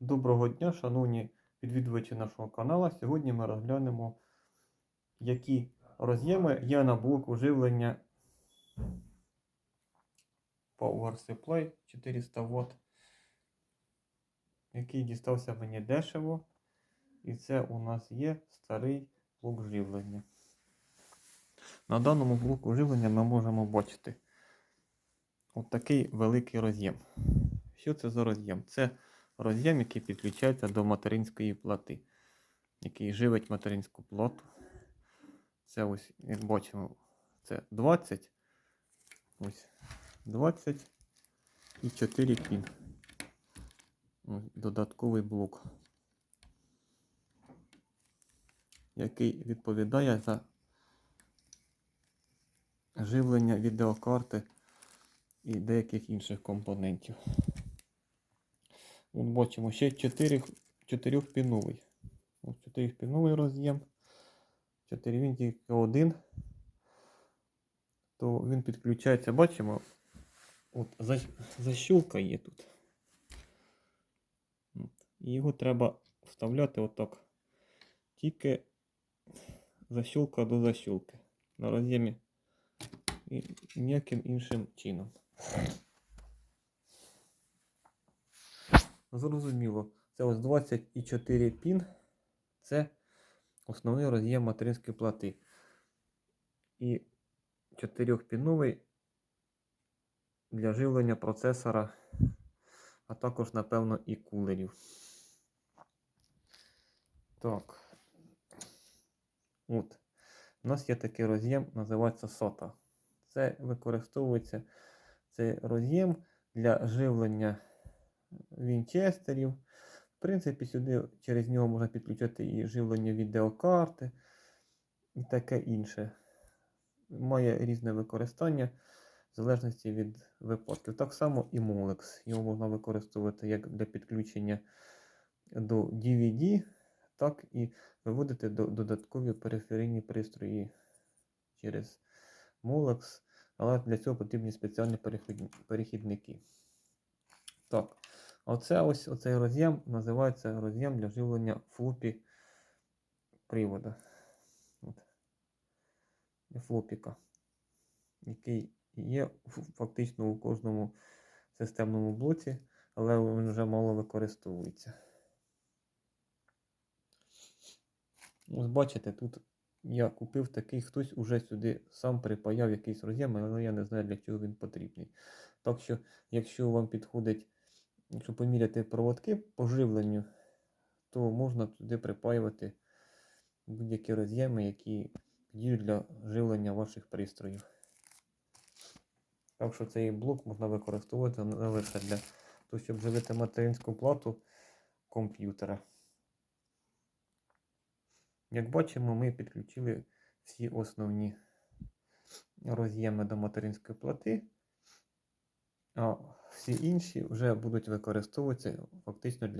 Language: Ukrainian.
Доброго дня, шановні відвідувачі нашого каналу. Сьогодні ми розглянемо, які роз'єми є на блоку живлення Power Supply 400 Вт, який дістався мені дешево. І це у нас є старий блок живлення. На даному блоку живлення ми можемо бачити от такий великий роз'єм. Що це за роз'єм? Це роз'єм, який підключається до материнської плати, який живить материнську плату. Це ось, як бачимо, це 20. Ось 20 і 4 пін. Додатковий блок, який відповідає за живлення відеокарти і деяких інших компонентів. От бачимо ще 4, 4 піновий. Ось 4 піновий роз'єм. 4 він тільки один. То він підключається, бачимо, от защілка є тут. І його треба вставляти отак. Тільки защілка до защілки. На роз'ємі і ніяким іншим чином. Зрозуміло, це ось 24 пін. Це основний роз'єм материнської плати. І 4-піновий для живлення процесора, а також, напевно, і кулерів. Так. От. У нас є такий роз'єм, називається SOTA. Це використовується цей роз'єм для живлення вінчестерів. В принципі, сюди через нього можна підключити і живлення відеокарти і таке інше. Має різне використання в залежності від випадків. Так само і Molex. Його можна використовувати як для підключення до DVD, так і виводити до додаткові периферійні пристрої через Molex. Але для цього потрібні спеціальні перехідники. Так, оце ось оцей роз'єм називається роз'єм для живлення флопі привода. От. Флопіка, який є фактично у кожному системному блоці, але він вже мало використовується. Ось бачите, тут я купив такий, хтось уже сюди сам припаяв якийсь роз'єм, але я не знаю, для чого він потрібний. Так що, якщо вам підходить, якщо поміряти проводки по живленню, то можна туди припаювати будь-які роз'єми, які підійдуть для живлення ваших пристроїв. Так що цей блок можна використовувати не лише для того, щоб живити материнську плату комп'ютера. Як бачимо, ми підключили всі основні роз'єми до материнської плати, всі інші вже будуть використовуватися фактично для